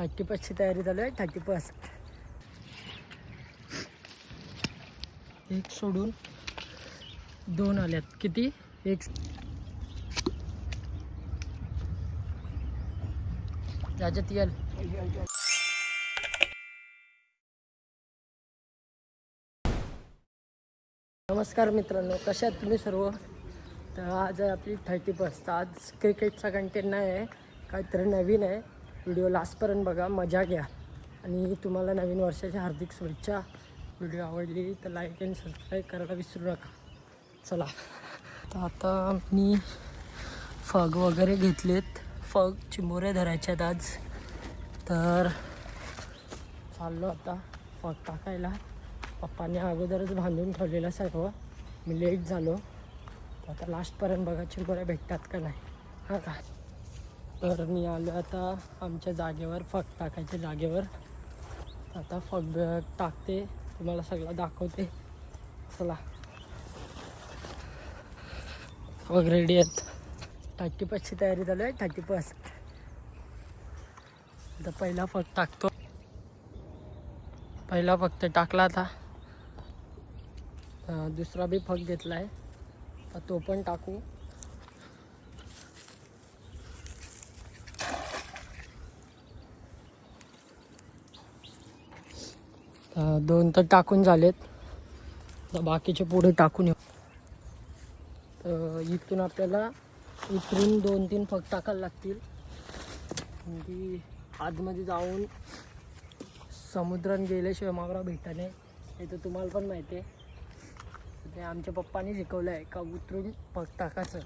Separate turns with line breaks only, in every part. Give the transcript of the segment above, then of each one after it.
Thirty फर्स्टची तयारी चालू आहे थर्टी फर्स्ट. एक सोडून दोन आल्यात. किती? एक. त्याच्यात येल नमस्कार मित्रांनो कशा आहात तुम्ही सर्व? तर आज आपली थर्टी फर्स्ट. आज क्रिकेटचा कंटेंट नाही आहे काहीतरी नवीन आहे. व्हिडिओ लास्टपर्यंत बघा मजा घ्या. आणि तुम्हाला नवीन वर्षाच्या हार्दिक शुभेच्छा. व्हिडिओ आवडली तर लाईक अँड सबस्क्राईब करायला विसरू नका. चला. तर आता मी फग वगैरे घेतलेत. फग चिंबोऱ्या धरायच्यात आज. तर चाललो आता फग टाकायला. पप्पाने अगोदरच बांधून ठेवलेलं सर्व मी लेट झालो. तर आता लास्टपर्यंत बघा चिंबोऱ्या भेटतात का नाही. हां का? तर मी आलो आता आमच्या जागेवर फग टाकायच्या जागेवर. आता फग टाकते. तुम्हाला सगळं दाखवते. चला. फग रेडी आहेत. थर्टी फर्स्टची तयारी चालू आहे. थर्टी फर्स्ट आता पहिला फग टाकतो. पहिला फक्त टाकला आता. दुसरा बी फग घेतला आहे तो पण टाकू. दोन तर टाकून झालेत. बाकीचे पुढे टाकून येऊ. तर इथून आपल्याला इथून दोन तीन फग टाकायला लागतील. की आतमध्ये जाऊन समुद्रात गेल्याशिवाय मावरा भेटणे हे तर तुम्हाला पण माहिती आहे. ते आमच्या पप्पानी शिकवलं आहे का उतरून फग टाकायचं.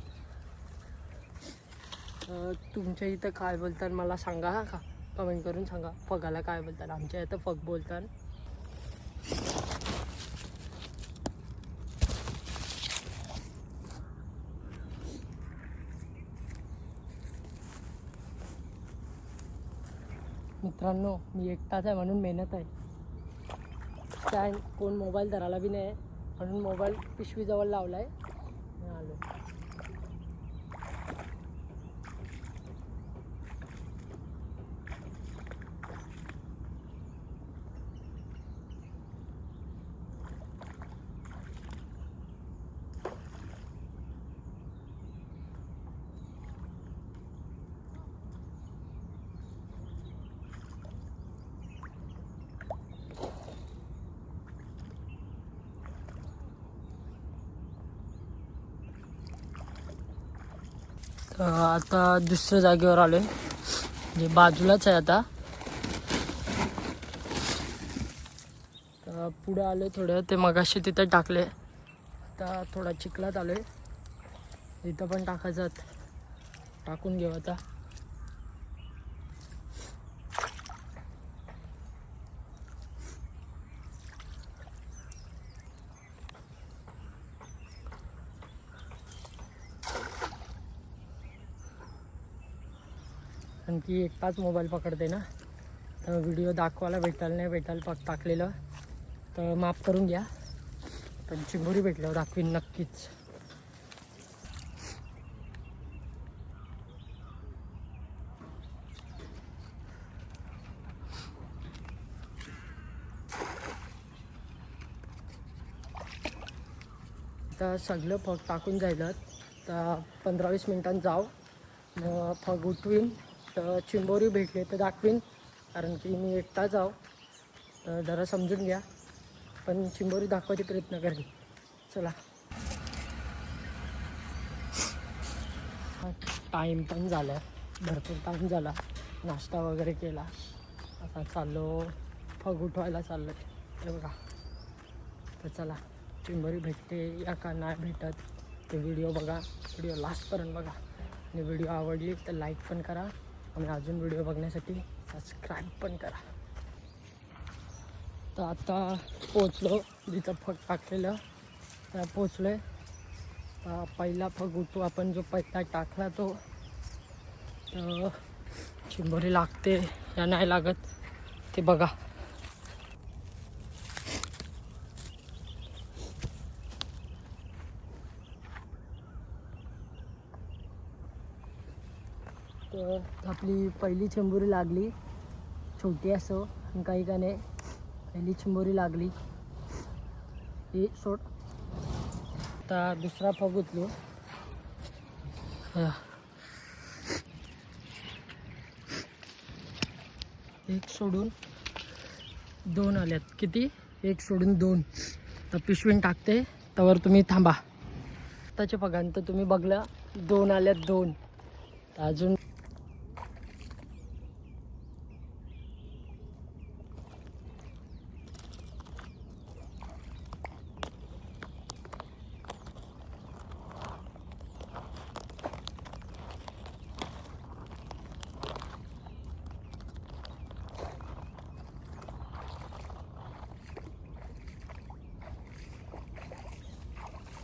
तुमच्या इथं काय बोलतात मला सांगा हा का? कमेंट करून सांगा. फगाला काय बोलतात? आमच्या इथं फग बोलतात. मित्रांनो मी एकटाच आहे म्हणून मेहनत आहे. काय कोण मोबाईल धरायला बी नाही आहे. म्हणून मोबाईल पिशवीजवळ लावला आहे आलो. तर आता दुसऱ्या जागेवर आलो आहे जे म्हणजे बाजूलाच आहे आता. पुढं पुढे आलो थोडं. ते मगाशी तिथं टाकले. आता थोडा चिखलात आलो आहे इथं पण टाकायचं. टाकून घेऊ आता. कारण की एकटाच मोबाईल पकडते ना तर व्हिडिओ दाखवायला भेटायला नाही भेटायला पक टाकलेलं तर माफ करून घ्या पण चिंबोरी भेटल्यावर दाखवीन नक्कीच। तर सगळं फग टाकून जायलं तर पंधरा वीस मिनिटांत जाऊ मग फग उठवीन. तर चिंबोरी भेटले तर दाखवीन. कारण की मी एकटा आहो. तर जरा समजून घ्या. पण चिंबोरी दाखवायचे प्रयत्न करेन. चला. टाईम पण झाला भरपूर टाईम झाला. नाश्ता वगैरे केला. आता चाललो. फग उठवायला चाललो. ते बघा. तर चला. चिंबोरी भेटते. या का नाही भेटत ते व्हिडिओ बघा. व्हिडिओ लास्टपर्यंत बघा. आणि व्हिडिओ आवडली तर लाईक पण करा. आणि अजून व्हिडिओ बघण्यासाठी सबस्क्राईब पण करा. तर आता पोचलो जिथं फग टाकलेलं त्या पोचलो आहे पहिला फग उठू आपण जो पहिला टाकला तो तर चिंबोरी लागते या नाही लागत ते बघा. तर आपली पहिली चेंबुरी लागली. छोटी असो आणि काही का नाही पहिली चिंबोरी लागली. ही सोड. आता दुसरा फग उचलू. एक सोडून दोन आल्यात. किती? एक सोडून दोन. तर पिशवीन टाकते. त्यावर तुम्ही थांबा. आत्ताच्या पगांत तुम्ही बघला दोन आल्यात दोन. अजून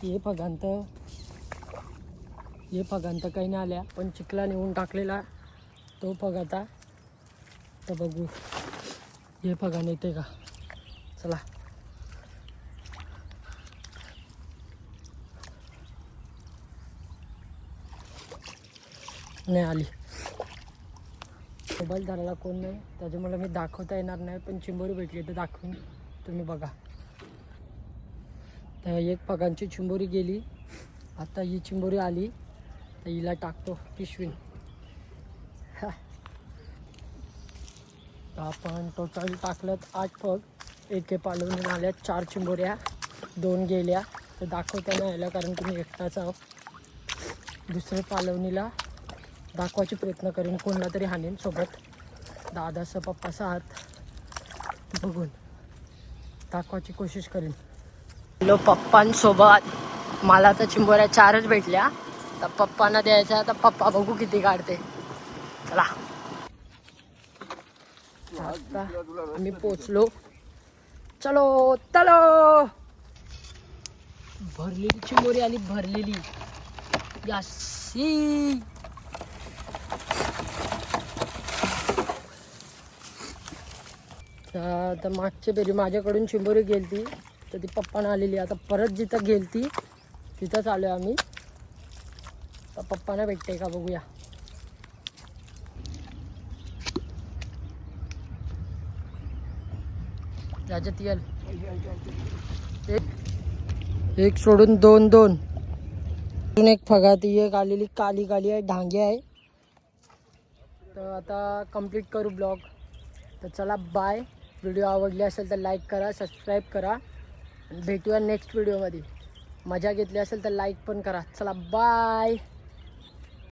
हे फगांत. हे फगांत काही नाही आल्या पण चिखला नेऊन टाकलेला तो पग आता. तर बघू हे पगान येते का? चला. नाही आली. मोबाईल धरायला कोण नाही त्याच्यामुळे मी दाखवता येणार नाही पण चिंबोरी भेटली तर दाखवीन. तुम्ही बघा. तर एक पगांची चिंबोरी गेली. आता ही चिंबोरी आली. तर हिला टाकतो पिशवीन. आपण टोटल टाकलं आठ पग. एके पालवून आल्या चार चिंबोऱ्या. दोन गेल्या. तर दाखवताना नाही आल्या कारण तुम्ही एकटाच आहोत. दुसऱ्या पालवणीला दाखवायचे प्रयत्न करेन. कोणला तरी हाणेन सोबत. दादाचा पप्पाचा हात बघून दाखवायची कोशिश करेन. हॅलो पप्पांसोबत. मला तर चिंबोऱ्या चारच भेटल्या. तर पप्पांना द्यायच्या तर पप्पा बघू किती काढते. चला. आता आम्ही पोचलो. चलो चलो. भरलेली चिंबोरी आली भरलेली यासी. तर मागच्या बेरी माझ्याकडून चिंबोरी गेलती. तर ती पप्पानं आलेली आता परत जिथं गेलती तिथंच आलो आम्ही. तर पप्पाना भेटते का बघूया. त्याच्यात येल एक एक सोडून दोन दोन. अजून एक फगाती एक आलेली काली काली आहे ढांगी आहे. तर आता कंप्लीट करू ब्लॉग. तर चला बाय व्हिडिओ आवडली असेल तर लाईक करा सबस्क्राईब करा. भेटूया नेक्स्ट व्हिडिओमध्ये मजा घेतली असेल तर लाईक पण करा. चला बाय